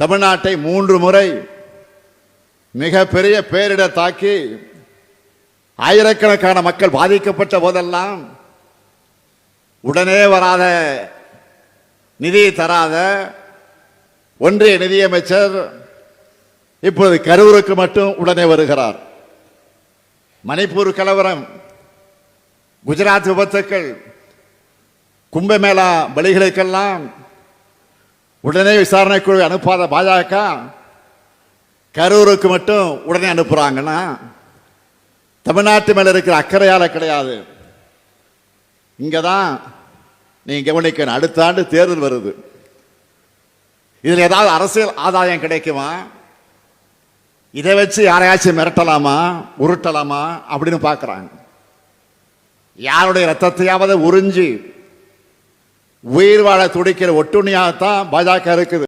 தமிழ்நாட்டை மூன்று முறை மிகப்பெரிய பேரிடர் தாக்கி ஆயிரக்கணக்கான மக்கள் பாதிக்கப்பட்ட போதெல்லாம் உடனே வராத நிதி தராத ஒன்றிய நிதியமைச்சர் இப்போது கரூருக்கு மட்டும் உடனே வருகிறார். மணிப்பூர் கலவரம் குஜராத் விபத்துக்கள் கும்பமேளா பலிகளுக்கெல்லாம் உடனே விசாரணை குழு அனுப்பாத பாஜக கரூருக்கு மட்டும் உடனே அனுப்புகிறாங்கன்னா தமிழ்நாட்டு மேலே இருக்கிற அக்கறையால் கிடையாது. இங்கே தான் நீ கவனிக்கணும் அடுத்த ஆண்டு தேர்தல் வருது. இதில் ஏதாவது அரசியல் ஆதாயம் கிடைக்குமா? இதை வச்சு யாரையாச்சும் மிரட்டலாமா? உருட்டலாமா? அப்படின்னு பார்க்குறாங்க. யாருடைய ரத்தத்தையாவது உறிஞ்சி உயிர் வாழ துடிக்கிற ஒட்டுணியாகத்தான் பாஜக இருக்குது.